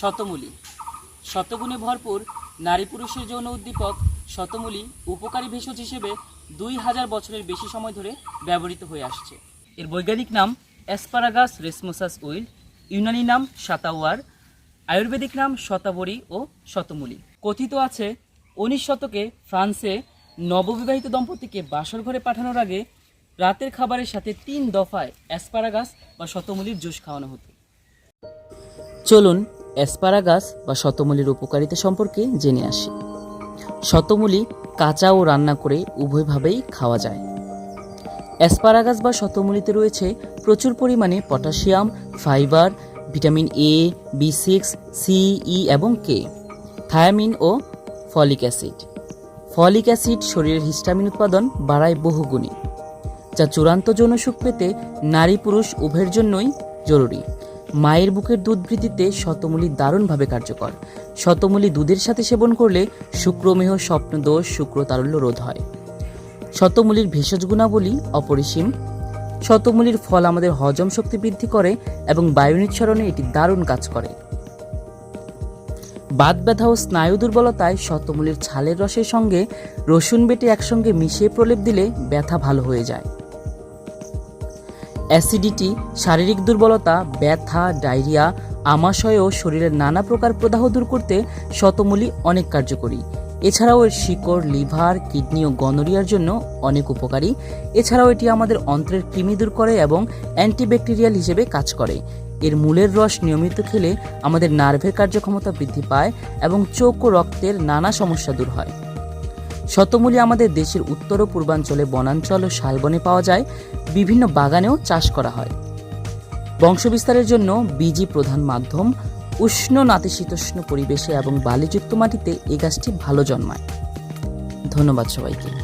শতমূলী। শতগুণে ভরপুর নারী পুরুষের যৌন উদ্দীপক শতমূলী উপকারী ভেষজ হিসেবে দুই হাজার বছরের বেশি সময় ধরে ব্যবহৃত হয়ে আসছে। এর বৈজ্ঞানিক নাম অ্যাসপারাগাস রেসমোসাস উইল, ইউনানি নাম সাতাওয়ার, আয়ুর্বেদিক নাম শতাবরী ও শতমূলী। কথিত আছে, উনিশ শতকে ফ্রান্সে নববিবাহিত দম্পতিকে বাসর ঘরে পাঠানোর আগে রাতের খাবারের সাথে তিন দফায় অ্যাসপারাগাস বা শতমূলির জুস খাওয়ানো হতো। চলুন অ্যাসপারাগাস বা শতমূলির উপকারিতা সম্পর্কে জেনে আসি। শতমূলী কাঁচা ও রান্না করে উভয়ভাবেই খাওয়া যায়। অ্যাসপারাগাস বা শতমূলিতে রয়েছে প্রচুর পরিমাণে potassium, fibre, vitamin A B six E এবং কে থায়ামিন ও ফলিক অ্যাসিড। ফলিক অ্যাসিড শরীরের হিস্টামিন উৎপাদন বাড়ায় বহুগুণে, যা চূড়ান্ত যৌন সুখ পেতে নারী পুরুষ উভয়ের জন্যই জরুরি। মায়ের বুকের দুধ বৃদ্ধিতে শতমূলী দারুণভাবে কার্যকর। শতমূলী দুধের সাথে সেবন করলে শুক্রমেহ স্বপ্নদোষ, শুক্রতারল্য রোধ হয়। শতমূলির ভেষজ গুণাবলী অপরিসীম। শতমূলীর ফল আমাদের হজম শক্তি বৃদ্ধি করে এবং বায়ু নিঃসরণে এটি দারুণ কাজ করে। বাত ব্যথা ও স্নায়ু দুর্বলতায় শতমূলীর ছালের রসের সঙ্গে রসুন বেটে একসঙ্গে মিশিয়ে প্রলেপ দিলে ব্যথা ভালো হয়ে যায়। অ্যাসিডিটি, শারীরিক দুর্বলতা, ব্যথা, ডায়রিয়া, আমাশয় ও শরীরের নানা প্রকার প্রদাহ দূর করতে শতমূলী অনেক কার্যকরী। এছাড়াও এর শিকড়, লিভার, কিডনি ও গনোরিয়ার জন্য অনেক উপকারী। এছাড়াও এটি আমাদের অন্ত্রের কৃমি দূর করে এবং অ্যান্টিব্যাকটেরিয়াল হিসেবে কাজ করে। এর মূলের রস নিয়মিত খেলে আমাদের নার্ভের কার্যক্ষমতা বৃদ্ধি পায় এবং চোখ ও রক্তের নানা সমস্যা দূর হয়। শতমূলী আমাদের দেশের উত্তর ও পূর্বাঞ্চলে বনাঞ্চল ও শালবনে পাওয়া যায়। বিভিন্ন বাগানেও চাষ করা হয়। বংশবিস্তারের জন্য বীজই প্রধান মাধ্যম, উষ্ণ নাতিশীতোষ্ণ পরিবেশে এবং বালিযুক্ত মাটিতে এই গাছটি ভালো জন্মায়। ধন্যবাদ সবাইকে।